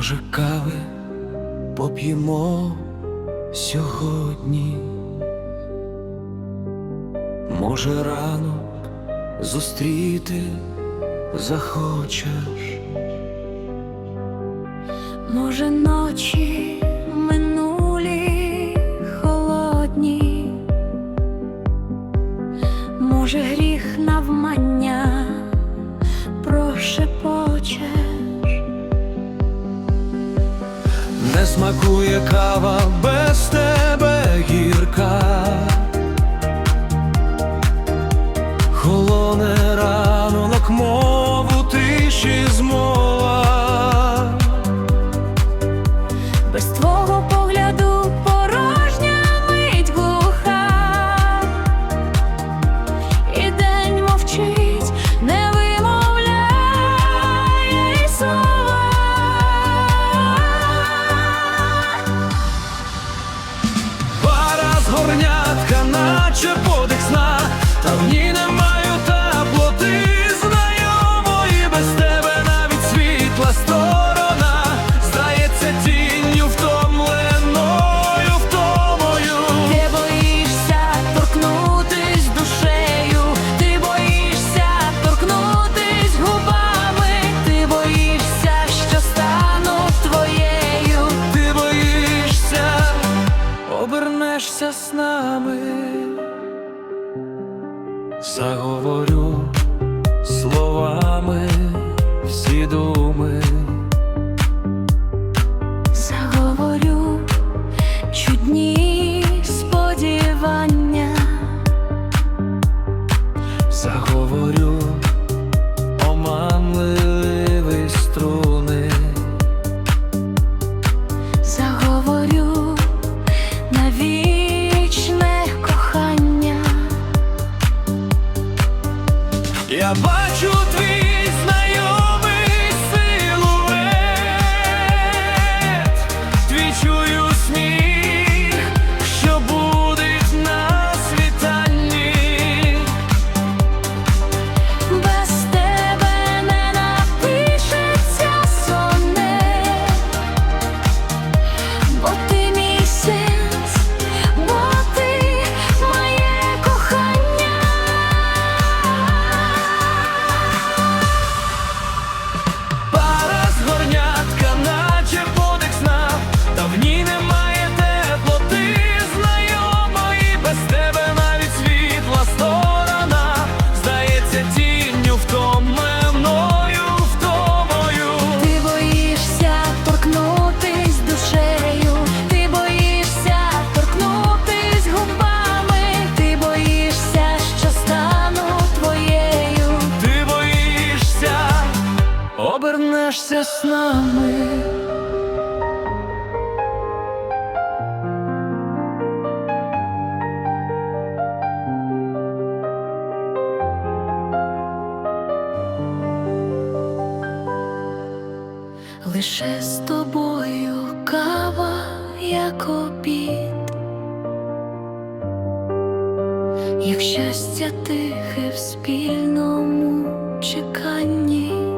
Може, кави поп'ємо сьогодні, може, ранок зустріти захочеш, Може, ночі минулі холодні, може, гріх навмання прошепочеш, не смакує кава без тебе гірка, холоне ранок, мову тиші змова. без твого наче подих сна, та в ній не маю теплоти знайомої без тебе навіть світла сторона, здається тінню втомленою втомою. Ти боїшся торкнутись душею, ти боїшся торкнутись губами, ти боїшся, що стану твоєю. Ти боїшся, обернешся з нами, заговорю словами всі думи. about обернешся з нами. Лише з тобою кава, як обід, як щастя тихе в спільному чеканні.